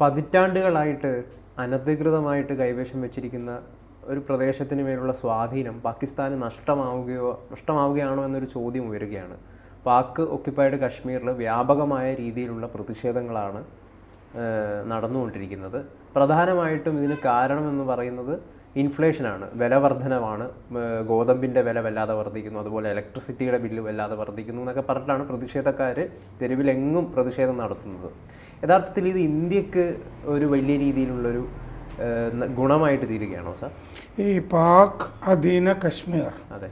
പതിറ്റാണ്ടുകളായിട്ട് അനധികൃതമായിട്ട് കൈവശം വെച്ചിരിക്കുന്ന ഒരു പ്രദേശത്തിന് മേലുള്ള സ്വാധീനം പാകിസ്ഥാന് നഷ്ടമാവുകയോ നഷ്ടമാവുകയാണോ എന്നൊരു ചോദ്യം ഉയരുകയാണ്. പാക് ഒക്യുപ്പൈഡ് കാശ്മീരിൽ വ്യാപകമായ രീതിയിലുള്ള പ്രതിഷേധങ്ങളാണ് നടന്നുകൊണ്ടിരിക്കുന്നത്. പ്രധാനമായിട്ടും ഇതിന് കാരണമെന്ന് പറയുന്നത് ഇൻഫ്ലേഷനാണ്. വില വർധനമാണ് ഗോതമ്പിന്റെ വില വല്ലാതെ വർദ്ധിക്കുന്നു അതുപോലെ ഇലക്ട്രിസിറ്റിയുടെ ബില്ല് വല്ലാതെ വർദ്ധിക്കുന്നു എന്നൊക്കെ പറഞ്ഞിട്ടാണ് പ്രതിഷേധക്കാർ തെരുവിലെങ്ങും പ്രതിഷേധം നടത്തുന്നത്. യഥാർത്ഥത്തിൽ ഇത് ഇന്ത്യയ്ക്ക് ഒരു വലിയ രീതിയിലുള്ളൊരു ഗുണമായിട്ട് തീരുകയാണോ സാർ? ഈ പാക് അധീന കശ്മീർ അതെ.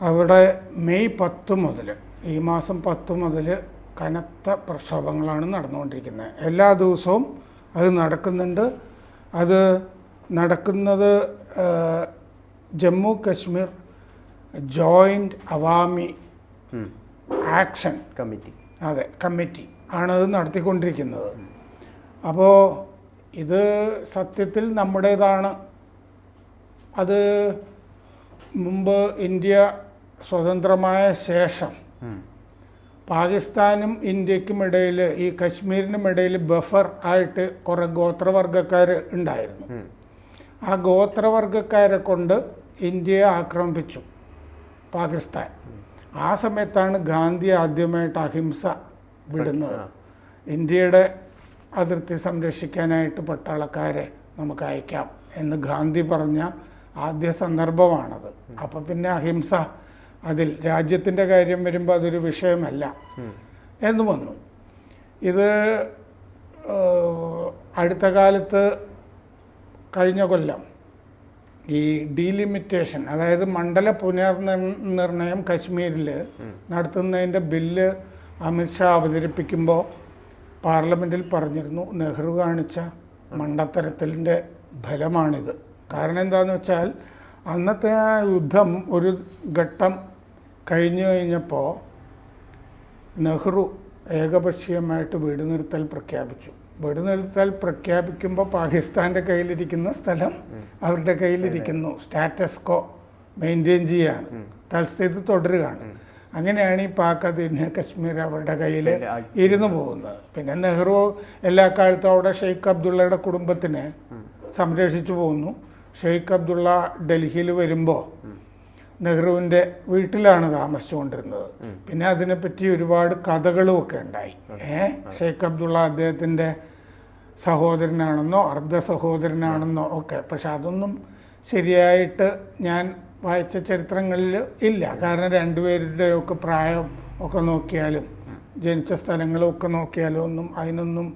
അവിടെ മെയ് പത്ത് മുതൽ ഈ മാസം പത്ത് മുതൽ കനത്ത പ്രക്ഷോഭങ്ങളാണ് നടന്നുകൊണ്ടിരിക്കുന്നത്. എല്ലാ ദിവസവും അത് നടക്കുന്നുണ്ട്. അത് നടക്കുന്നത് Jammu Kashmir joint Awami action committee. അതെ കമ്മിറ്റി ആണത് നടത്തിക്കൊണ്ടിരിക്കുന്നത്. അപ്പോൾ ഇത് സത്യത്തിൽ നമ്മുടേതാണ്. അത് മുമ്പ് ഇന്ത്യ സ്വതന്ത്രമായ ശേഷം പാകിസ്ഥാനും ഇന്ത്യക്കും ഇടയിൽ ഈ കശ്മീരിനും ഇടയിൽ ബഫർ ആയിട്ട് കുറേ ഗോത്രവർഗക്കാർ ഉണ്ടായിരുന്നു. ആ ഗോത്രവർഗക്കാരെ കൊണ്ട് ഇന്ത്യയെ ആക്രമിപ്പിച്ചു പാകിസ്ഥാൻ. ആ സമയത്താണ് ഗാന്ധി ആദ്യമായിട്ട് അഹിംസ വിടുന്നത്. ഇന്ത്യയുടെ അതിർത്തി സംരക്ഷിക്കാനായിട്ട് പട്ടാളക്കാരെ നമുക്ക് അയക്കാം എന്ന് ഗാന്ധി പറഞ്ഞ ആദ്യ സന്ദർഭമാണത്. അപ്പം പിന്നെ അഹിംസ അതിൽ രാജ്യത്തിന്റെ കാര്യം വരുമ്പോൾ അതൊരു വിഷയമല്ല എന്ന് വന്നു. ഇത് അടുത്ത കാലത്ത് കഴിഞ്ഞ കൊല്ലം ഈ ഡീലിമിറ്റേഷൻ അതായത് മണ്ഡല പുനർനിർണയം കശ്മീരിൽ നടത്തുന്നതിന്റെ ബില്ല് അമിത്ഷാ അവതരിപ്പിക്കുമ്പോൾ പാർലമെന്റിൽ പറഞ്ഞിരുന്നു നെഹ്റു കാണിച്ച മണ്ടത്തരത്തിന്റെ ഫലമാണിത്. കാരണം എന്താണെന്ന് വെച്ചാൽ അന്നത്തെ ആ യുദ്ധം ഒരു ഘട്ടം കഴിഞ്ഞു കഴിഞ്ഞപ്പോൾ നെഹ്റു ഏകപക്ഷീയമായിട്ട് വെടിനിർത്തൽ പ്രഖ്യാപിച്ചു. വെടിനിർത്തൽ പ്രഖ്യാപിക്കുമ്പോൾ പാകിസ്ഥാന്റെ കയ്യിലിരിക്കുന്ന സ്ഥലം അവരുടെ കയ്യിലിരിക്കുന്നു. സ്റ്റാറ്റസ് കോ മെയിന്റെയിൻ ചെയ്യുകയാണ് തൽസ്ഥിതി തുടരുകയാണ്. അങ്ങനെയാണ് ഈ പാക് അധീന കശ്മീർ അവരുടെ കയ്യിൽ ഇരുന്നു പോകുന്നത്. പിന്നെ നെഹ്റു എല്ലാ കാലത്തും അവിടെ ഷെയ്ഖ് അബ്ദുള്ളയുടെ കുടുംബത്തിനെ സംരക്ഷിച്ചു പോകുന്നു. ഷെയ്ഖ് അബ്ദുള്ള ഡൽഹിയിൽ വരുമ്പോൾ നെഹ്റുവിന്റെ വീട്ടിലാണ് താമസിച്ചുകൊണ്ടിരുന്നത്. പിന്നെ അതിനെപ്പറ്റി ഒരുപാട് കഥകളും ഒക്കെ ഉണ്ടായി ഏ? ഷെയ്ഖ് അബ്ദുള്ള അദ്ദേഹത്തിന്റെ സഹോദരനാണെന്നോ അർദ്ധ സഹോദരനാണെന്നോ ഒക്കെ. പക്ഷെ അതൊന്നും ശരിയായിട്ട് ഞാൻ വായിച്ച ചരിത്രങ്ങളിൽ ഇല്ല. കാരണം രണ്ടുപേരുടെയൊക്കെ പ്രായം ഒക്കെ നോക്കിയാലും ജനിച്ച സ്ഥലങ്ങളും ഒക്കെ നോക്കിയാലും ഒന്നും അതിനൊന്നും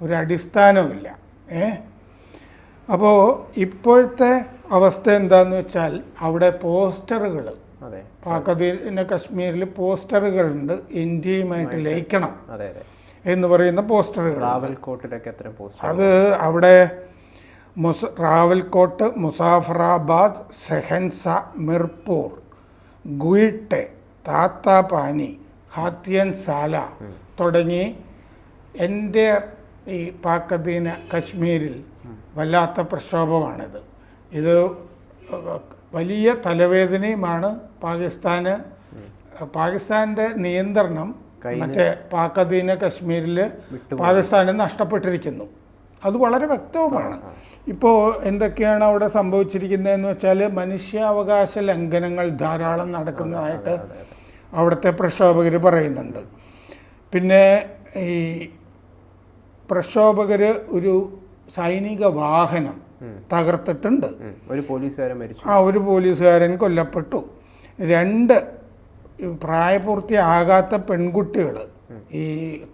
ഒരു അടിസ്ഥാനമില്ല ഏ? അപ്പോൾ ഇപ്പോഴത്തെ അവസ്ഥ എന്താന്ന് വെച്ചാൽ അവിടെ പോസ്റ്ററുകൾ അതെ. കശ്മീരിൽ പോസ്റ്ററുകൾ കശ്മീരിൽ പോസ്റ്ററുകളുണ്ട് ഇന്ത്യയുമായിട്ട് ലയിക്കണം എന്ന് പറയുന്ന പോസ്റ്ററുകൾ. ട്രാവൽ കോട്ടിലൊക്കെ എത്ര അത് അവിടെ മുസ റാവൽകോട്ട് മുസാഫറാബാദ് സെഹൻസ മിർപൂർ ഗുയിട്ടെ താത്താപാനി ഹാത്തിയൻ സാല തുടങ്ങി എന്റെ ഈ പാക് കശ്മീരിൽ വല്ലാത്ത പ്രക്ഷോഭമാണിത്. ഇത് വലിയ തലവേദനയുമാണ് പാകിസ്ഥാന്. പാകിസ്ഥാന്റെ നിയന്ത്രണം മറ്റേ പാക് അധീന കശ്മീരിൽ പാകിസ്ഥാന് നഷ്ടപ്പെട്ടിരിക്കുന്നു. അത് വളരെ വ്യക്തവുമാണ്. ഇപ്പോൾ എന്തൊക്കെയാണ് അവിടെ സംഭവിച്ചിരിക്കുന്നതെന്ന് വെച്ചാൽ മനുഷ്യാവകാശ ലംഘനങ്ങൾ ധാരാളം നടക്കുന്നതായിട്ട് അവിടുത്തെ പ്രക്ഷോഭകർ പറയുന്നുണ്ട്. പിന്നെ ഈ പ്രക്ഷോഭകർ ഒരു സൈനിക വാഹനം തകർത്തിട്ടുണ്ട്. ഒരു പോലീസുകാരൻ മരിച്ചു. ആ ഒരു പോലീസുകാരൻ കൊല്ലപ്പെട്ടു. രണ്ട് പ്രായപൂർത്തിയാകാത്ത പെൺകുട്ടികൾ ഈ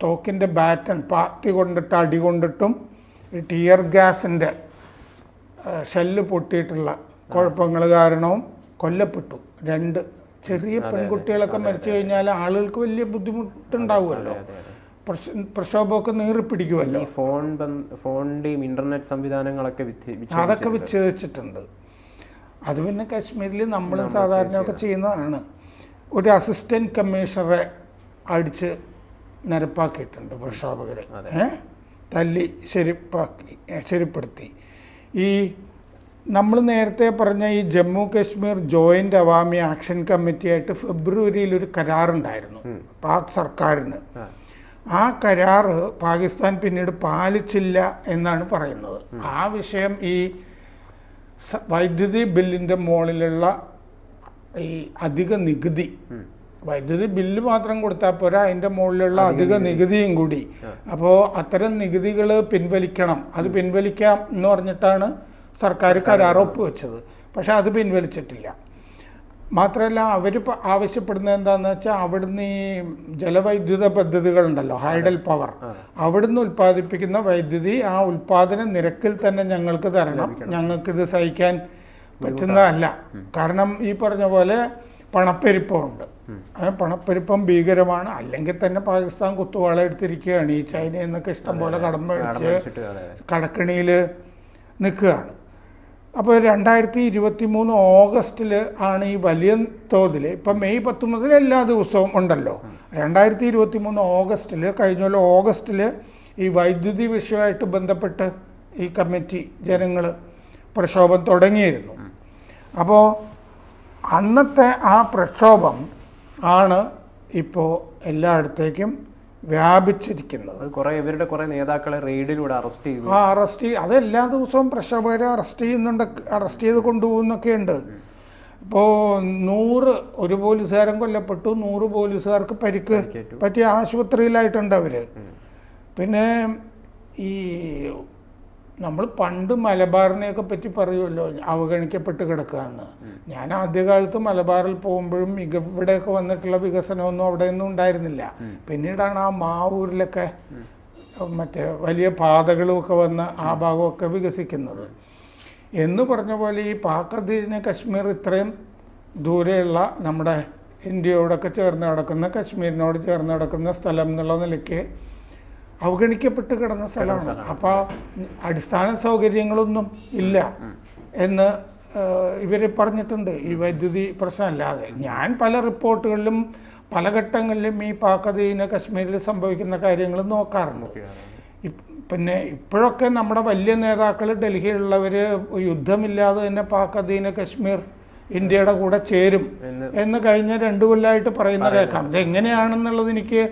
തോക്കിന്റെ ബാറ്റൺ പാത്തി കൊണ്ടിട്ട് അടി കൊണ്ടിട്ടും ടിയർ ഗ്യാസിന്റെ ഷെല്ല് പൊട്ടിയിട്ടുള്ള കുഴപ്പങ്ങൾ കാരണവും കൊല്ലപ്പെട്ടു. രണ്ട് ചെറിയ പെൺകുട്ടികളൊക്കെ മരിച്ചു കഴിഞ്ഞാൽ ആളുകൾക്ക് വലിയ ബുദ്ധിമുട്ടുണ്ടാവുമല്ലോ. പ്രക്ഷോഭമൊക്കെ നീറി പിടിക്കുമല്ലോ ഫോൺ ഫോണിന്റെയും ഇന്റർനെറ്റ് സംവിധാനങ്ങളൊക്കെ അതൊക്കെ വിച്ഛേദിച്ചിട്ടുണ്ട്. അത് പിന്നെ കാശ്മീരിൽ നമ്മളും സാധാരണയൊക്കെ ചെയ്യുന്നതാണ്. ഒരു അസിസ്റ്റന്റ് കമ്മീഷണറെ അടിച്ച് നിരപ്പാക്കിയിട്ടുണ്ട് പ്രക്ഷോഭകരെ. തല്ലി ശരിപ്പാക്കി ശരിപ്പെടുത്തി. ഈ നമ്മൾ നേരത്തെ പറഞ്ഞ ഈ ജമ്മു കാശ്മീർ ജോയിന്റ് അവാമി ആക്ഷൻ കമ്മിറ്റിയായിട്ട് ഫെബ്രുവരിയിൽ ഒരു കരാറുണ്ടായിരുന്നു. പാക് സർക്കാരിന്. ആ. കരാർ കരാറ് പാകിസ്ഥാൻ പിന്നീട് പാലിച്ചില്ല എന്നാണ് പറയുന്നത്. ആ വിഷയം ഈ വൈദ്യുതി ബില്ലിന്റെ മുകളിലുള്ള ഈ അധിക നികുതി. വൈദ്യുതി ബില്ല് മാത്രം കൊടുത്താൽ പോരാ അതിന്റെ മുകളിലുള്ള അധിക നികുതിയും കൂടി. അപ്പോൾ അത്തരം നികുതികൾ പിൻവലിക്കണം. അത് പിൻവലിക്കാം എന്ന് പറഞ്ഞിട്ടാണ് സർക്കാർ കരാർ ഒപ്പുവെച്ചത് പക്ഷെ അത് പിൻവലിച്ചിട്ടില്ല. മാത്രമല്ല അവർ ആവശ്യപ്പെടുന്നത് എന്താണെന്ന് വെച്ചാൽ അവിടുന്ന് ഈ ജലവൈദ്യുത പദ്ധതികളുണ്ടല്ലോ ഹൈഡൽ പവർ. അവിടുന്ന് ഉൽപ്പാദിപ്പിക്കുന്ന വൈദ്യുതി ആ ഉൽപ്പാദന നിരക്കിൽ തന്നെ ഞങ്ങൾക്ക് തരണം. ഞങ്ങൾക്കിത് സഹിക്കാൻ പറ്റുന്നതല്ല. കാരണം ഈ പറഞ്ഞ പോലെ പണപ്പെരുപ്പമുണ്ട്. പണപ്പെരുപ്പം ഭീകരമാണ്. അല്ലെങ്കിൽ തന്നെ പാകിസ്ഥാൻ കുത്തുവാള എടുത്തിരിക്കുകയാണ്. ഈ ചൈനയിൽ നിന്നൊക്കെ ഇഷ്ടംപോലെ കടം മേടിച്ച്. കടക്കണിയിൽ നിൽക്കുകയാണ്. അപ്പോൾ രണ്ടായിരത്തി ഇരുപത്തി മൂന്ന് ഓഗസ്റ്റിൽ ആണ് ഈ വലിയ തോതിൽ ഇപ്പം മെയ് പത്ത് മുതൽ എല്ലാ ദിവസവും ഉണ്ടല്ലോ. രണ്ടായിരത്തി ഇരുപത്തി മൂന്ന് ഓഗസ്റ്റിൽ കഴിഞ്ഞ പോലെ ഓഗസ്റ്റിൽ ഈ വൈദ്യുതി വിഷയമായിട്ട് ബന്ധപ്പെട്ട് ഈ കമ്മിറ്റി ജനങ്ങൾ പ്രക്ഷോഭം തുടങ്ങിയിരുന്നു. അപ്പോൾ അന്നത്തെ ആ പ്രക്ഷോഭം ആണ് ഇപ്പോൾ എല്ലായിടത്തേക്കും വ്യാപിച്ചിരിക്കുന്നത്. കുറേ ഇവരുടെ കുറെ നേതാക്കളെ റെയ്ഡിലൂടെ അറസ്റ്റ് ചെയ്തു. ആ അറസ്റ്റ് അത് എല്ലാ ദിവസവും പ്രക്ഷോഭകരെ അറസ്റ്റ് ചെയ്യുന്നുണ്ട് അറസ്റ്റ് ചെയ്ത് കൊണ്ടുപോകുന്നൊക്കെ ഉണ്ട്. ഇപ്പോൾ നൂറ് ഒരു പോലീസുകാരൻ കൊല്ലപ്പെട്ടു നൂറ് പോലീസുകാർക്ക് പരിക്ക്. പറ്റിയ ആശുപത്രിയിലായിട്ടുണ്ട് അവർ പിന്നെ ഈ നമ്മൾ പണ്ട് മലബാറിനെയൊക്കെ പറ്റി പറയുമല്ലോ അവഗണിക്കപ്പെട്ട് കിടക്കുകയെന്ന് ഞാൻ ആദ്യകാലത്ത് മലബാറിൽ പോകുമ്പോഴും ഇവിടെയൊക്കെ വന്നിട്ടുള്ള വികസനമൊന്നും അവിടെയൊന്നും ഉണ്ടായിരുന്നില്ല. പിന്നീടാണ് ആ മാവൂരിലൊക്കെ മറ്റേ വലിയ പാതകളും ഒക്കെ വന്ന് ആ ഭാഗമൊക്കെ വികസിക്കുന്നത്. എന്ന് പറഞ്ഞ പോലെ ഈ പാക് അധീന കശ്മീർ ഇത്രയും ദൂരെയുള്ള നമ്മുടെ ഇന്ത്യയോടൊക്കെ ചേർന്ന് കിടക്കുന്ന കശ്മീരിനോട് ചേർന്ന് കിടക്കുന്ന സ്ഥലം എന്നുള്ള നിലയ്ക്ക് അവഗണിക്കപ്പെട്ട് കിടന്ന സ്ഥലമാണ്. അപ്പോൾ അടിസ്ഥാന സൗകര്യങ്ങളൊന്നും ഇല്ല എന്ന് ഇവർ പറഞ്ഞിട്ടുണ്ട്. ഈ വൈദ്യുതി പ്രശ്നമല്ലാതെ. ഞാൻ പല റിപ്പോർട്ടുകളിലും പല ഘട്ടങ്ങളിലും ഈ പാക്കതീന കശ്മീരിൽ സംഭവിക്കുന്ന കാര്യങ്ങൾ നോക്കാറുണ്ട്. പിന്നെ ഇപ്പോഴൊക്കെ നമ്മുടെ വലിയ നേതാക്കൾ ഡൽഹിയിലുള്ളവർ യുദ്ധമില്ലാതെ തന്നെ പാക്കതീന കശ്മീർ ഇന്ത്യയുടെ കൂടെ ചേരും എന്ന് കഴിഞ്ഞ രണ്ടു കൊല്ലമായിട്ട് പറയുന്ന കേൾക്കാം. ഇത് എങ്ങനെയാണെന്നുള്ളത് എനിക്ക്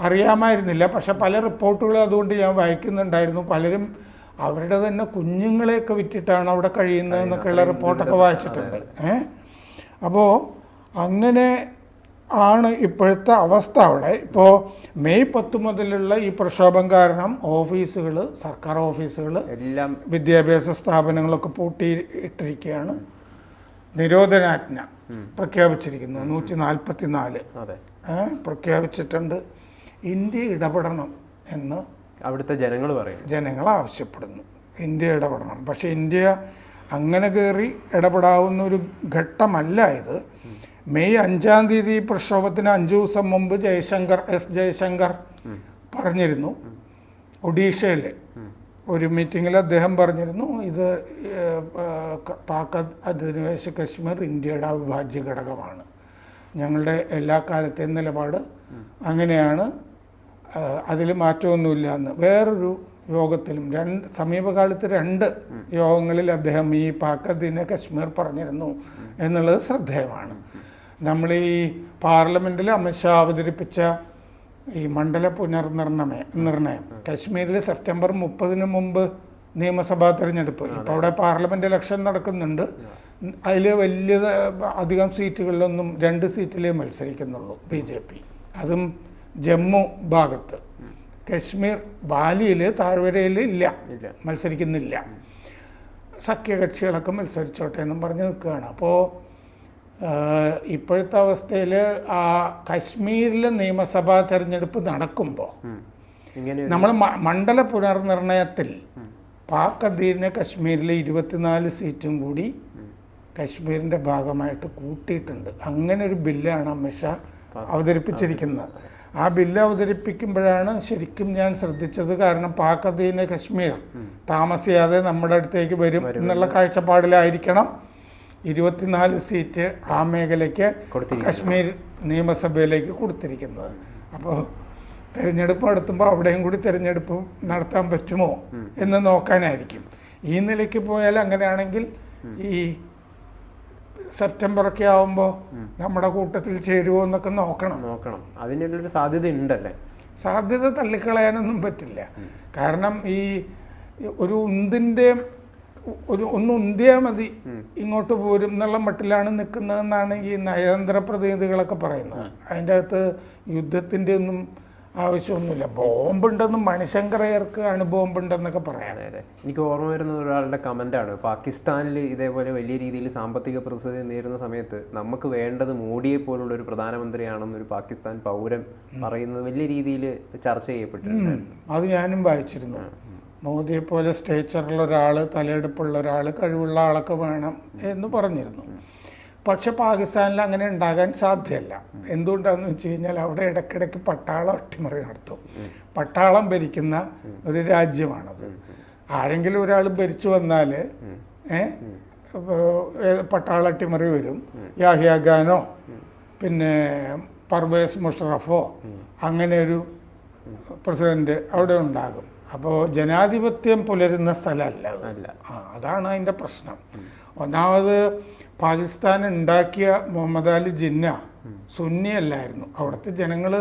അറിയാമായിരുന്നില്ല. പക്ഷെ പല റിപ്പോർട്ടുകളും അതുകൊണ്ട് ഞാൻ വായിക്കുന്നുണ്ടായിരുന്നു. പലരും അവരുടെ തന്നെ കുഞ്ഞുങ്ങളെയൊക്കെ വിറ്റിട്ടാണ് അവിടെ കഴിയുന്നതെന്നൊക്കെയുള്ള റിപ്പോർട്ടൊക്കെ വായിച്ചിട്ടുണ്ട്. ഏ? അപ്പോൾ അങ്ങനെ ആണ് ഇപ്പോഴത്തെ അവസ്ഥ അവിടെ. ഇപ്പോൾ മെയ് പത്ത് മുതലുള്ള ഈ പ്രക്ഷോഭം കാരണം ഓഫീസുകൾ സർക്കാർ ഓഫീസുകൾ എല്ലാം വിദ്യാഭ്യാസ സ്ഥാപനങ്ങളൊക്കെ പൂട്ടിയിട്ടിരിക്കുകയാണ്. നിരോധനാജ്ഞ പ്രഖ്യാപിച്ചിരിക്കുന്നു. നൂറ്റി നാൽപ്പത്തി നാല് പ്രഖ്യാപിച്ചിട്ടുണ്ട്. ഇന്ത്യ ഇടപെടണം എന്ന് അവിടുത്തെ ജനങ്ങൾ പറയും. ജനങ്ങൾ ആവശ്യപ്പെടുന്നു. ഇന്ത്യ ഇടപെടണം. പക്ഷേ ഇന്ത്യ അങ്ങനെ കയറി ഇടപെടാവുന്ന ഒരു ഘട്ടമല്ല ഇത്. മെയ് അഞ്ചാം തീയതി പ്രക്ഷോഭത്തിന് അഞ്ചു ദിവസം മുമ്പ് ജയശങ്കർ എസ് ജയശങ്കർ പറഞ്ഞിരുന്നു ഒഡീഷയിലെ. ഒരു മീറ്റിങ്ങിൽ അദ്ദേഹം പറഞ്ഞിരുന്നു ഇത് പാക് അധിനിവേശ കശ്മീർ ഇന്ത്യയുടെ അവിഭാജ്യ ഘടകമാണ്. ഞങ്ങളുടെ എല്ലാ കാലത്തെയും നിലപാട് അങ്ങനെയാണ്. അതിൽ മാറ്റമൊന്നുമില്ല എന്ന് വേറൊരു യോഗത്തിലും രണ്ട് സമീപകാലത്ത് രണ്ട് യോഗങ്ങളിൽ അദ്ദേഹം ഈ പാക്കദീന കശ്മീർ പറഞ്ഞിരുന്നു എന്നുള്ളത് ശ്രദ്ധേയമാണ്. നമ്മൾ ഈ പാർലമെന്റിൽ അമിത്ഷാ അവതരിപ്പിച്ച ഈ മണ്ഡല പുനർനിർണയ നിർണയം. കശ്മീരിൽ സെപ്റ്റംബർ മുപ്പതിന് മുമ്പ് നിയമസഭാ തെരഞ്ഞെടുപ്പ് ഇപ്പോൾ അവിടെ പാർലമെന്റ് ഇലക്ഷൻ നടക്കുന്നുണ്ട്. അതിൽ വലിയ അധികം സീറ്റുകളിലൊന്നും രണ്ട് സീറ്റിലേ മത്സരിക്കുന്നുള്ളൂ ബി ജെ പി. അതും ജമ്മു ഭാഗത്ത്. കശ്മീർ ബാലിയിൽ താഴ്വരയിൽ ഇല്ല. മത്സരിക്കുന്നില്ല. സഖ്യകക്ഷികളൊക്കെ മത്സരിച്ചോട്ടെ എന്നും പറഞ്ഞ് നിൽക്കുകയാണ്. അപ്പോൾ ഇപ്പോഴത്തെ അവസ്ഥയിൽ ആ കശ്മീരിലെ നിയമസഭാ തെരഞ്ഞെടുപ്പ് നടക്കുമ്പോൾ. നമ്മൾ മണ്ഡല പുനർനിർണയത്തിൽ പാക് അധീന കശ്മീരിലെ ഇരുപത്തിനാല് സീറ്റും കൂടി കശ്മീരിന്റെ ഭാഗമായിട്ട് കൂട്ടിയിട്ടുണ്ട്. അങ്ങനെ ഒരു ബില്ലാണ് അമിത്ഷാ അവതരിപ്പിച്ചിരിക്കുന്നത്. ആ ബില്ല് അവതരിപ്പിക്കുമ്പോഴാണ് ശരിക്കും ഞാൻ ശ്രദ്ധിച്ചത്. കാരണം പാക് അധീന കശ്മീർ താമസിയാതെ നമ്മുടെ അടുത്തേക്ക് വരും എന്നുള്ള കാഴ്ചപ്പാടിലായിരിക്കണം. ഇരുപത്തിനാല് സീറ്റ് ആ മേഖലയ്ക്ക് കശ്മീർ നിയമസഭയിലേക്ക് കൊടുത്തിരിക്കുന്നത്. അപ്പോൾ തിരഞ്ഞെടുപ്പ് നടത്തുമ്പോൾ അവിടെയും കൂടി തിരഞ്ഞെടുപ്പ് നടത്താൻ പറ്റുമോ എന്ന് നോക്കാനായിരിക്കും. ഈ നിലയ്ക്ക് പോയാൽ അങ്ങനെയാണെങ്കിൽ ഈ സെപ്റ്റംബറൊക്കെ ആവുമ്പോൾ നമ്മുടെ കൂട്ടത്തിൽ ചേരുമോ എന്നൊക്കെ നോക്കണം. നോക്കണം. അതിനുള്ളൊരു സാധ്യത ഉണ്ടല്ലേ സാധ്യത തള്ളിക്കളയാനൊന്നും പറ്റില്ല. കാരണം ഈ ഒരു ഉന്തിന്റെ ഒരു ഒന്ന് ഉന്തിയാൽ മതി ഇങ്ങോട്ട് പോരും എന്നുള്ള മട്ടിലാണ് നിൽക്കുന്നതെന്നാണ് ഈ നയതന്ത്ര പ്രതിനിധികളൊക്കെ പറയുന്നത്. അതിന്റെ അകത്ത് യുദ്ധത്തിന്റെ ഒന്നും ആവശ്യമൊന്നുമില്ല. ബോംബുണ്ടെന്നും മണിശങ്കറയർക്ക് അണുബോംബുണ്ടെന്നൊക്കെ പറയാം. അതെ അതെ. എനിക്ക് ഓർമ്മ വരുന്ന ഒരാളുടെ കമന്റാണ് പാകിസ്ഥാനിൽ ഇതേപോലെ വലിയ രീതിയിൽ സാമ്പത്തിക പ്രതിസന്ധി നേരിടുന്ന സമയത്ത് നമുക്ക് വേണ്ടത് മോഡിയെ പോലുള്ള ഒരു പ്രധാനമന്ത്രിയാണെന്നൊരു പാകിസ്ഥാൻ പൗരൻ പറയുന്നത് വലിയ രീതിയിൽ ചർച്ച ചെയ്യപ്പെട്ടിട്ടുണ്ട്. അത് ഞാനും വായിച്ചിരുന്നു. മോദിയെ പോലെ സ്റ്റേച്ചറുള്ള ഒരാൾ തലയെടുപ്പുള്ള ഒരാൾ കഴിവുള്ള ആളൊക്കെ വേണം എന്ന് പറഞ്ഞിരുന്നു. പക്ഷെ പാകിസ്ഥാനിൽ അങ്ങനെ ഉണ്ടാകാൻ സാധ്യമല്ല എന്തുകൊണ്ടാണെന്ന് വെച്ച് കഴിഞ്ഞാൽ അവിടെ ഇടയ്ക്കിടയ്ക്ക് പട്ടാളം അട്ടിമറി നടത്തും. പട്ടാളം ഭരിക്കുന്ന ഒരു രാജ്യമാണത്. ആരെങ്കിലും ഒരാൾ ഭരിച്ചു വന്നാൽ പട്ടാള അട്ടിമറി വരും. യാഹിയ ഖാനോ പിന്നെ പർവേസ് മുഷറഫോ അങ്ങനെ ഒരു പ്രസിഡന്റ് അവിടെ ഉണ്ടാകും. അപ്പോൾ ജനാധിപത്യം പുലരുന്ന സ്ഥലമല്ല അതാണ് അതിന്റെ പ്രശ്നം. ഒന്നാമത് പാകിസ്ഥാൻ ഉണ്ടാക്കിയ മുഹമ്മദ് അലി ജിന്ന സുന്നിയല്ലായിരുന്നു. അവിടുത്തെ ജനങ്ങൾ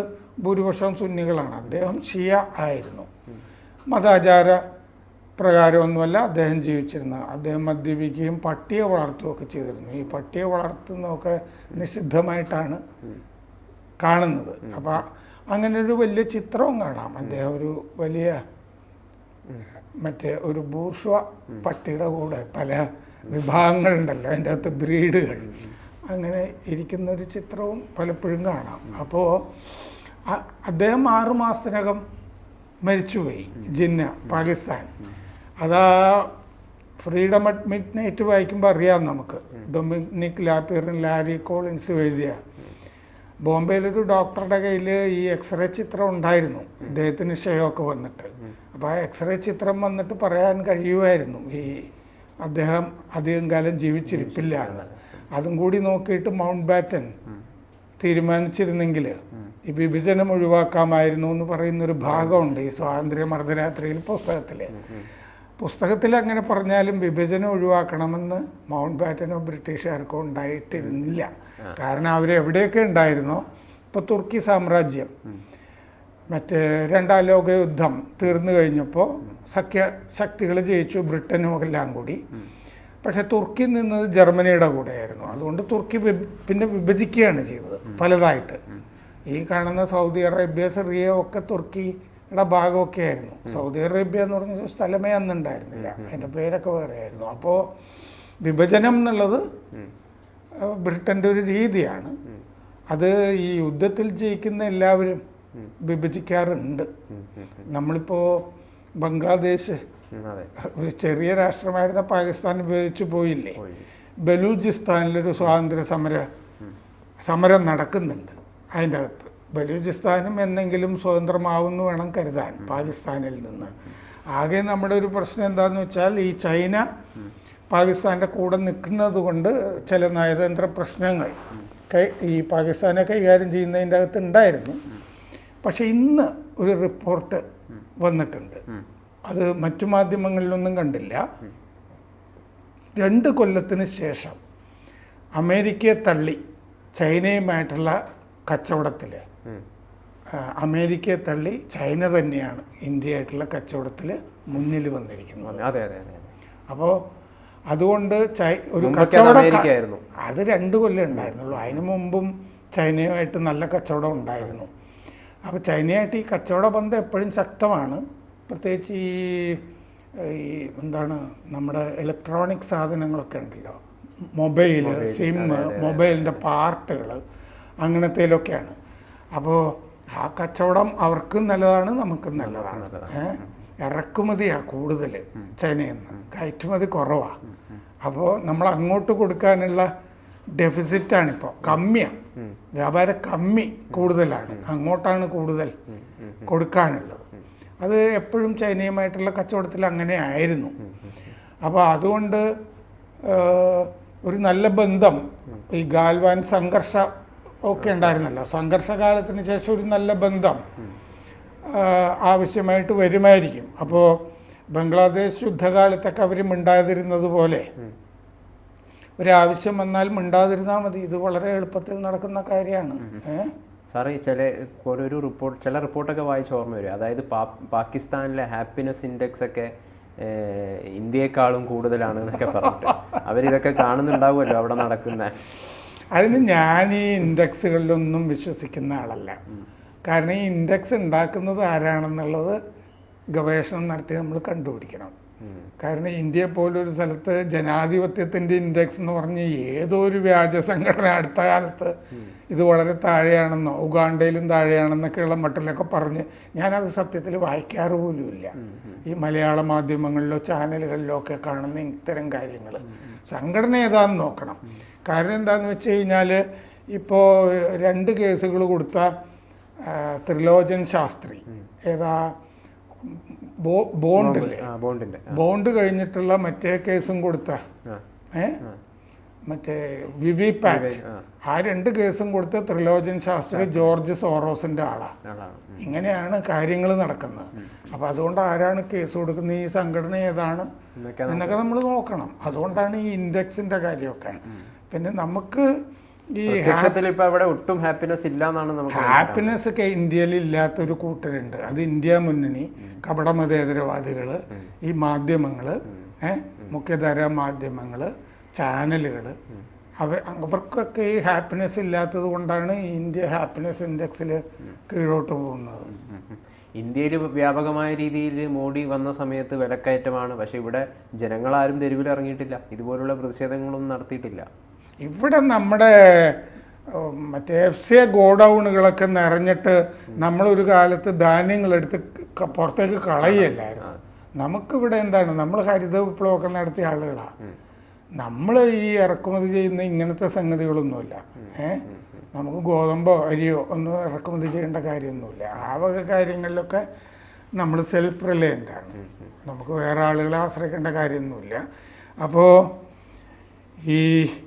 ഭൂരിപക്ഷം സുന്നികളാണ്. അദ്ദേഹം ഷിയ ആയിരുന്നു. മതാചാര പ്രകാരമൊന്നുമല്ല അദ്ദേഹം ജീവിച്ചിരുന്നത്. അദ്ദേഹം മദ്യപിക്കുകയും പട്ടിയെ വളർത്തുകയൊക്കെ ചെയ്തിരുന്നു. ഈ പട്ടിയെ വളർത്തുന്നതൊക്കെ നിഷിദ്ധമായിട്ടാണ് കാണുന്നത്. അപ്പം അങ്ങനെ ഒരു വലിയ ചിത്രവും കാണാം. അദ്ദേഹം ഒരു വലിയ മറ്റേ ഒരു ബൂർഷ പട്ടിയുടെ കൂടെ പല വിഭാഗങ്ങളുണ്ടല്ലോ അതിന്റെ അകത്ത് ബ്രീഡുകൾ. അങ്ങനെ ഇരിക്കുന്ന ഒരു ചിത്രവും പലപ്പോഴും കാണാം. അപ്പോൾ അദ്ദേഹം ആറു മാസത്തിനകം മരിച്ചുപോയി ജിന്ന പാകിസ്ഥാൻ. അതാ ഫ്രീഡം അറ്റ് മിഡ് നൈറ്റ് വായിക്കുമ്പോൾ അറിയാം നമുക്ക്. ഡൊമിനിക് ലാപ്പിയറിൻ ലാരി കോളിൻസ് എഴുതിയ. ബോംബെയിലൊരു ഡോക്ടറുടെ കയ്യിൽ ഈ എക്സ്റേ ചിത്രം ഉണ്ടായിരുന്നു. ഇദ്ദേഹത്തിന് ക്ഷയമൊക്കെ വന്നിട്ട്. അപ്പോൾ ആ എക്സ്റേ ചിത്രം വന്നിട്ട് പറയാൻ കഴിയുമായിരുന്നു ഈ അദ്ദേഹം അധികം കാലം ജീവിച്ചിരിപ്പില്ല. അതും കൂടി നോക്കിയിട്ട് മൗണ്ട് ബാറ്റൻ തീരുമാനിച്ചിരുന്നെങ്കിൽ ഈ വിഭജനം ഒഴിവാക്കാമായിരുന്നു എന്ന് പറയുന്നൊരു ഭാഗമുണ്ട് ഈ സ്വാതന്ത്ര്യ മർദ്ദരാത്രിയിൽ പുസ്തകത്തിൽ. പുസ്തകത്തിൽ അങ്ങനെ പറഞ്ഞാലും വിഭജനം ഒഴിവാക്കണമെന്ന് മൗണ്ട് ബാറ്റനോ ബ്രിട്ടീഷുകാർക്കോ ഉണ്ടായിട്ടിരുന്നില്ല. കാരണം അവരെവിടെയൊക്കെ ഉണ്ടായിരുന്നോ? ഇപ്പോൾ തുർക്കി സാമ്രാജ്യം. മറ്റേ രണ്ടാം ലോക യുദ്ധം തീർന്നു കഴിഞ്ഞപ്പോൾ സഖ്യ ശക്തികൾ ജയിച്ചു ബ്രിട്ടനും എല്ലാം കൂടി. പക്ഷെ തുർക്കി നിന്നത് ജർമ്മനിയുടെ കൂടെയായിരുന്നു. അതുകൊണ്ട് തുർക്കി പിന്നെ വിഭജിക്കുകയാണ് ചെയ്തത് പലതായിട്ട്. ഈ കാണുന്ന സൗദി അറേബ്യ സിറിയ ഒക്കെ തുർക്കിയുടെ ഭാഗമൊക്കെ ആയിരുന്നു സൗദി അറേബ്യ എന്ന് പറഞ്ഞ സ്ഥലമേ അന്നുണ്ടായിരുന്നില്ല. അതിന്റെ പേരൊക്കെ വേറെ ആയിരുന്നു അപ്പോൾ വിഭജനം എന്നുള്ളത് ബ്രിട്ടന്റെ ഒരു രീതിയാണ്. അത് ഈ യുദ്ധത്തിൽ ജയിക്കുന്ന എല്ലാവരും വിഭജിക്കാറുണ്ട്. നമ്മളിപ്പോ ബംഗ്ലാദേശ് ഒരു ചെറിയ രാഷ്ട്രമായിരുന്ന പാകിസ്ഥാൻ വിഭജിച്ചു പോയില്ലേ? പോയി. ബലൂചിസ്ഥാനിലൊരു സ്വാതന്ത്ര്യ സമര സമരം നടക്കുന്നുണ്ട്. അതിന്റെ അകത്ത് ബലൂചിസ്ഥാനും എന്തെങ്കിലും സ്വതന്ത്രമാവുമെന്ന് വേണം കരുതാൻ പാകിസ്ഥാനിൽ നിന്ന്. ആകെ നമ്മുടെ ഒരു പ്രശ്നം എന്താണെന്ന് വെച്ചാൽ ഈ ചൈന പാകിസ്ഥാന്റെ കൂടെ നിൽക്കുന്നത് കൊണ്ട് ചില നയതന്ത്ര പ്രശ്നങ്ങൾ ഈ പാകിസ്ഥാനെ കൈകാര്യം ചെയ്യുന്നതിന്റെ അകത്ത് ഉണ്ടായിരുന്നു. പക്ഷെ ഇന്ന് ഒരു റിപ്പോർട്ട് വന്നിട്ടുണ്ട്. അത് മറ്റു മാധ്യമങ്ങളിലൊന്നും കണ്ടില്ല. രണ്ട് കൊല്ലത്തിന് ശേഷം അമേരിക്കയെ തള്ളി ചൈനയുമായിട്ടുള്ള കച്ചവടത്തിൽ. അമേരിക്കയെ തള്ളി ചൈന തന്നെയാണ് ഇന്ത്യയായിട്ടുള്ള കച്ചവടത്തിൽ മുന്നിൽ വന്നിരിക്കുന്നത്. അതെ അതെ അതെ അപ്പോൾ അതുകൊണ്ട് ചൈ ഒരു കച്ചവടം അത് രണ്ട് കൊല്ലം ഉണ്ടായിരുന്നുള്ളൂ. അതിനു മുമ്പും ചൈനയുമായിട്ട് നല്ല കച്ചവടം ഉണ്ടായിരുന്നു. അപ്പോൾ ചൈനയായിട്ട് ഈ കച്ചവട ബന്ധം എപ്പോഴും ശക്തമാണ്. പ്രത്യേകിച്ച് ഈ ഈ എന്താണ് നമ്മുടെ ഇലക്ട്രോണിക് സാധനങ്ങളൊക്കെ ഉണ്ടല്ലോ. മൊബൈൽ സിം മൊബൈലിന്റെ പാർട്ടുകൾ അങ്ങനത്തേലൊക്കെയാണ്. അപ്പോൾ ആ കച്ചവടം അവർക്കും നല്ലതാണ് നമുക്കും നല്ലതാണ്. ഏഹ് ഇറക്കുമതിയാണ് കൂടുതൽ ചൈനയിൽ നിന്ന്. കയറ്റുമതി കുറവാണ് അപ്പോൾ നമ്മൾ അങ്ങോട്ട് കൊടുക്കാനുള്ള ഡെഫിസിറ്റാണിപ്പോൾ കമ്മിയാണ് വ്യാപാര കമ്മി കൂടുതലാണ്. അങ്ങോട്ടാണ് കൂടുതൽ കൊടുക്കാനുള്ളത്. അത് എപ്പോഴും ചൈനയുമായിട്ടുള്ള കച്ചവടത്തിൽ അങ്ങനെ ആയിരുന്നു. അപ്പോൾ അതുകൊണ്ട് ഒരു നല്ല ബന്ധം ഈ ഗാൽവാൻ സംഘർഷ ഒക്കെ ഉണ്ടായിരുന്നല്ലോ. സംഘർഷകാലത്തിന് ശേഷം ഒരു നല്ല ബന്ധം ആവശ്യമായിട്ട് വരുമായിരിക്കും. അപ്പോൾ ബംഗ്ലാദേശ് യുദ്ധകാലത്തൊക്കെ അവർ മിണ്ടാതിരുന്നത് പോലെ ഒരാവശ്യം വന്നാൽ മിണ്ടാതിരുന്നാൽ മതി. ഇത് വളരെ എളുപ്പത്തിൽ നടക്കുന്ന കാര്യമാണ്? സാറേ ചില ഓരോരു റിപ്പോർട്ട് ചില റിപ്പോർട്ടൊക്കെ വായിച്ച് ഓർമ്മ വരും. അതായത് പാ- പാകിസ്ഥാനിലെ ഹാപ്പിനെസ് ഇൻഡെക്സ് ഒക്കെ ഇന്ത്യയെക്കാളും കൂടുതലാണ് എന്നൊക്കെ പറഞ്ഞിട്ട്. അവരിതൊക്കെ കാണുന്നുണ്ടാവുമല്ലോ അവിടെ നടക്കുന്ന. അതിന് ഞാൻ ഈ ഇൻഡെക്സുകളിലൊന്നും വിശ്വസിക്കുന്ന ആളല്ല. കാരണം ഈ ഇൻഡെക്സ് ഉണ്ടാക്കുന്നത് ആരാണെന്നുള്ളത് ഗവേഷണം നടത്തി നമ്മൾ കണ്ടുപിടിക്കണം. കാരണം ഇന്ത്യയെ പോലൊരു സ്ഥലത്ത് ജനാധിപത്യത്തിന്റെ ഇൻഡെക്സ് എന്ന് പറഞ്ഞ് ഏതോ ഒരു വ്യാജ സംഘടന അടുത്ത കാലത്ത് ഇത് വളരെ താഴെയാണെന്നോ ഉഗാണ്ടയിലും താഴെയാണെന്നൊക്കെയുള്ള മട്ടിലൊക്കെ പറഞ്ഞ് ഞാനത് സത്യത്തിൽ വായിക്കാറ് പോലുമില്ല. ഈ മലയാള മാധ്യമങ്ങളിലോ ചാനലുകളിലോ ഒക്കെ കാണുന്ന ഇത്തരം കാര്യങ്ങൾ. സംഘടന ഏതാന്ന് നോക്കണം. കാരണം എന്താണെന്ന് വെച്ച് കഴിഞ്ഞാൽ ഇപ്പോൾ രണ്ട് കേസുകൾ കൊടുത്ത ത്രിലോചൻ ശാസ്ത്രി. ഏതാ? ബോണ്ടില്ലേ? ബോണ്ടിന്റെ ബോണ്ട് കഴിഞ്ഞിട്ടുള്ള മറ്റേ കേസും കൊടുത്ത. ഏ? മറ്റേ വിവി പാറ്റ്. ആ. രണ്ട് കേസും കൊടുത്ത ത്രിലോചൻ ശാസ്ത്രി ജോർജ് സോറോസിന്റെ ആളാ. ആളാണ് ഇങ്ങനെയാണ് കാര്യങ്ങൾ നടക്കുന്നത്. അപ്പൊ അതുകൊണ്ട് ആരാണ് കേസ് കൊടുക്കുന്നത്? ഈ സംഘടന ഏതാണ്? എന്നൊക്കെ നമ്മൾ നോക്കണം. അതുകൊണ്ടാണ് ഈ ഇൻഡെക്സിന്റെ കാര്യമൊക്കെ. പിന്നെ നമുക്ക് പ്രത്യക്ഷത്തിൽ ഇപ്പൊ അവിടെ ഒട്ടും ഹാപ്പിനെസ് ഇല്ല എന്നാണ് നമുക്ക് ഹാപ്പിനെസ് ഒക്കെ ഇന്ത്യയിൽ ഇല്ലാത്തൊരു കൂട്ടരുണ്ട്. അത് ഇന്ത്യ മുന്നണി കപട മതേതരവാദികൾ ഈ മാധ്യമങ്ങൾ ഏഹ് മുഖ്യധാര മാധ്യമങ്ങൾ ചാനലുകൾ അവ അവർക്കൊക്കെ ഈ ഹാപ്പിനെസ് ഇല്ലാത്തത് കൊണ്ടാണ് ഇന്ത്യ ഹാപ്പിനെസ് ഇൻഡെക്സിൽ കീഴോട്ട് പോകുന്നത്. ഇന്ത്യയിൽ വ്യാപകമായ രീതിയിൽ മോഡി വന്ന സമയത്ത് വിലക്കയറ്റമാണ്. പക്ഷെ ഇവിടെ ജനങ്ങളാരും തെരുവിൽ ഇറങ്ങിയിട്ടില്ല ഇതുപോലുള്ള പ്രതിഷേധങ്ങളൊന്നും നടത്തിയിട്ടില്ല. ഇവിടെ നമ്മുടെ മറ്റേ എഫ് സി എ ഗോഡൗണുകളൊക്കെ നിറഞ്ഞിട്ട് നമ്മളൊരു കാലത്ത് ധാന്യങ്ങളെടുത്ത് എടുത്ത് പുറത്തേക്ക് കളയല്ലായിരുന്നു നമുക്കിവിടെ എന്താണ്? നമ്മൾ ഹരിത വിപ്ലവമൊക്കെ നടത്തിയ ആളുകളാണ് നമ്മൾ ഈ ഇറക്കുമതി ചെയ്യുന്ന ഇങ്ങനത്തെ സംഗതികളൊന്നുമില്ല. ഏ? നമുക്ക് ഗോതമ്പോ അരിയോ ഒന്നും ഇറക്കുമതി ചെയ്യേണ്ട കാര്യമൊന്നുമില്ല. ആ വക കാര്യങ്ങളിലൊക്കെ നമ്മൾ സെൽഫ് റിലയന്റ് ആണ് നമുക്ക് വേറെ ആളുകളെ ആശ്രയിക്കേണ്ട കാര്യമൊന്നുമില്ല. അപ്പോൾ ഈ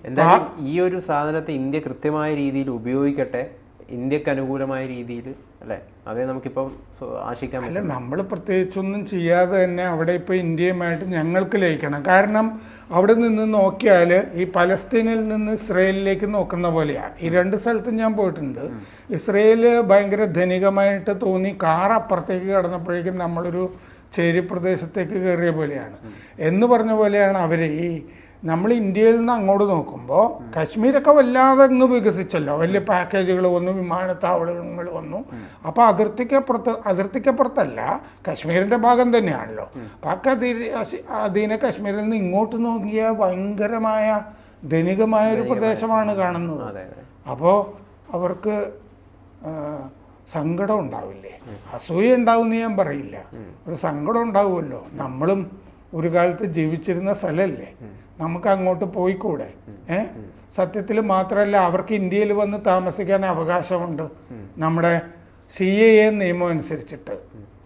എന്തായാലും ഈ ഒരു സാധനത്തെ ഇന്ത്യ കൃത്യമായ രീതിയിൽ ഉപയോഗിക്കട്ടെ. ഇന്ത്യയ്ക്ക് അനുകൂലമായ രീതിയിൽ അല്ലേ? അതേ നമുക്കിപ്പം ആശിക്കാൻ അല്ല നമ്മൾ പ്രത്യേകിച്ചൊന്നും ചെയ്യാതെ തന്നെ അവിടെ ഇപ്പോൾ ഇന്ത്യയുമായിട്ട് ഞങ്ങൾക്ക് ലയിക്കണം. കാരണം അവിടെ നിന്ന് നോക്കിയാൽ ഈ പലസ്തീനിൽ നിന്ന് ഇസ്രയേലിലേക്ക് നോക്കുന്ന പോലെയാണ് ഈ രണ്ട് സ്ഥലത്തും ഞാൻ പോയിട്ടുണ്ട്. ഇസ്രയേൽ ഭയങ്കര ധനികമായിട്ട് തോന്നി. കാർ അപ്പുറത്തേക്ക് കടന്നപ്പോഴേക്കും നമ്മളൊരു ചേരി പ്രദേശത്തേക്ക് കയറിയ പോലെയാണ്. എന്ന് പറഞ്ഞ പോലെയാണ് അവർ ഈ നമ്മൾ ഇന്ത്യയിൽ നിന്ന് അങ്ങോട്ട് നോക്കുമ്പോൾ കശ്മീരൊക്കെ വല്ലാതെ അങ്ങ് വികസിച്ചല്ലോ. വലിയ പാക്കേജുകൾ വന്നു വിമാനത്താവളങ്ങൾ വന്നു. അപ്പോൾ അതിർത്തിക്കപ്പുറത്ത് അതിർത്തിക്കപ്പുറത്തല്ല കശ്മീരിന്റെ ഭാഗം തന്നെയാണല്ലോ. പാക് അധീന കശ്മീരിൽ നിന്ന് ഇങ്ങോട്ട് നോക്കിയാൽ ഭയങ്കരമായ ധനികമായ ഒരു പ്രദേശമാണ് കാണുന്നത്. അപ്പോൾ അവർക്ക് സങ്കടം ഉണ്ടാവില്ലേ? അസൂയ ഉണ്ടാവുമെന്ന് ഞാൻ പറയില്ല. ഒരു സങ്കടം ഉണ്ടാവുമല്ലോ. നമ്മളും ഒരു കാലത്ത് ജീവിച്ചിരുന്ന സ്ഥലമല്ലേ നമുക്ക് അങ്ങോട്ട് പോയിക്കൂടെ ഏ? സത്യത്തിൽ മാത്രമല്ല അവർക്ക് ഇന്ത്യയിൽ വന്ന് താമസിക്കാൻ അവകാശമുണ്ട്. നമ്മുടെ സി എ എ നിയമം അനുസരിച്ചിട്ട്.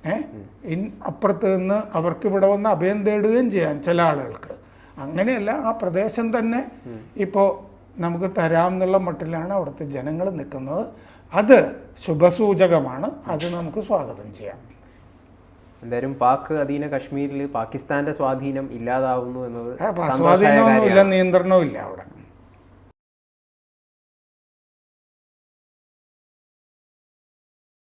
ഏഹ് അപ്പുറത്ത് നിന്ന് അവർക്ക് ഇവിടെ വന്ന് അഭയം തേടുകയും ചെയ്യാം ചില ആളുകൾക്ക്. അങ്ങനെയല്ല ആ പ്രദേശം തന്നെ ഇപ്പോൾ നമുക്ക് തരാം എന്നുള്ള മട്ടിലാണ് അവിടുത്തെ ജനങ്ങൾ നിൽക്കുന്നത്. അത് ശുഭസൂചകമാണ്. അത് നമുക്ക് സ്വാഗതം ചെയ്യാം. എന്തായാലും പാക് അധീന കശ്മീരിൽ പാകിസ്ഥാന്റെ സ്വാധീനം ഇല്ലാതാവുന്നു എന്നത് ആ, ഇല്ല നിയന്ത്രണവും ഇല്ല അവിടെ.